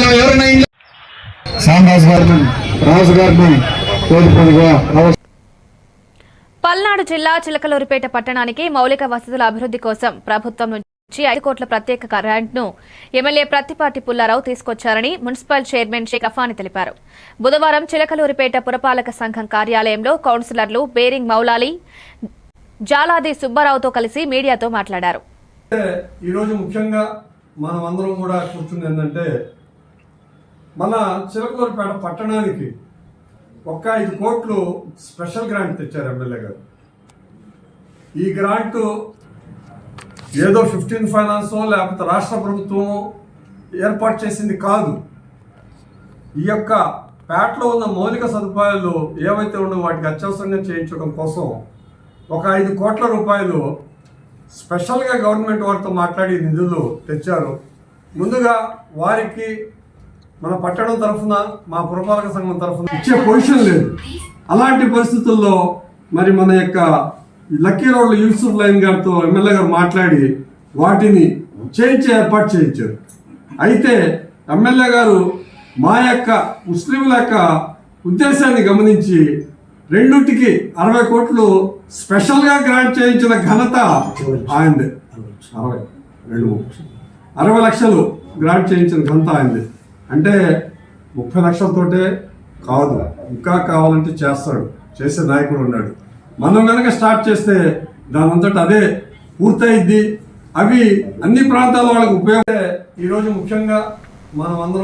వాళ్ళు ఎవరైనా ఇంట్లో శ్యామరాజు గారిని రాజు గారిని కోరుకోదుగా పల్నాడు జిల్లా చిలకలూరిపేట పట్టణానికి మౌలిక వసతుల అభివృద్ధి కోసం ప్రభుత్వం నుంచి ఐదు కోట్ల ప్రత్యేక గ్రాంట్ను ఎమ్మెల్యే ప్రత్తిపాటి పుల్లారావు తీసుకొచ్చారని మున్సిపల్ చైర్మన్ షేక్ అఫాని తెలిపారు. బుధవారం చిలకలూరిపేట పురపాలక సంఘం కార్యాలయంలో కౌన్సిలర్లు బేరింగ్ మౌలాలి జాలాది సుబ్బారావుతో కలిసి మీడియాతో మాట్లాడారు. ఈరోజు ముఖ్యంగా మనం అందరం కూడా కూర్చుంది ఏంటంటే మన చిలకలూరుపేట పట్టణానికి ఒక్క ఐదు కోట్లు స్పెషల్ గ్రాంట్ తెచ్చారు ఎమ్మెల్యే గారు. ఈ గ్రాంట్ ఏదో ఫిఫ్టీన్ ఫైనాన్సో లేకపోతే రాష్ట్ర ప్రభుత్వం ఏర్పాటు చేసింది కాదు. ఈ యొక్క పేటలో ఉన్న మౌలిక సదుపాయాలు ఏవైతే ఉండో వాటికి అత్యవసరంగా చేయించడం కోసం ఒక ఐదు కోట్ల రూపాయలు స్పెషల్గా గవర్నమెంట్ వారితో మాట్లాడి నిధులు తెచ్చారు. ముందుగా వారికి మన పట్టణం తరఫున మా పురపాలక సంఘం తరఫున ఇచ్చే పొజిషన్ లేదు. అలాంటి పరిస్థితుల్లో మరి మన యొక్క లక్కీ రోడ్ల యూసుఫ్ లైన్ గారితో ఎమ్మెల్యే గారు మాట్లాడి వాటిని చేయించే ఏర్పాటు చేయించారు. అయితే ఎమ్మెల్యే గారు మా యొక్క ముస్లింల యొక్క ఉద్దేశాన్ని గమనించి రెండింటికి అరవై కోట్లు స్పెషల్గా గ్రాంట్ చేయించిన ఘనత ఆయనది. అరవై రెండు అరవై లక్షలు గ్రాంట్ చేయించిన ఘనత ఆయనది. అంటే ముప్పై లక్షలతోటే కాదు. ఇంకా కావాలంటే చేస్తాడు. చేసే నాయకుడు ఉన్నాడు. మనం కనుక స్టార్ట్ చేస్తే దాని అదే పూర్తయిద్ది. అవి అన్ని ప్రాంతాల వాళ్ళకి ఉపయోగ ఈరోజు ముఖ్యంగా మనం అందరం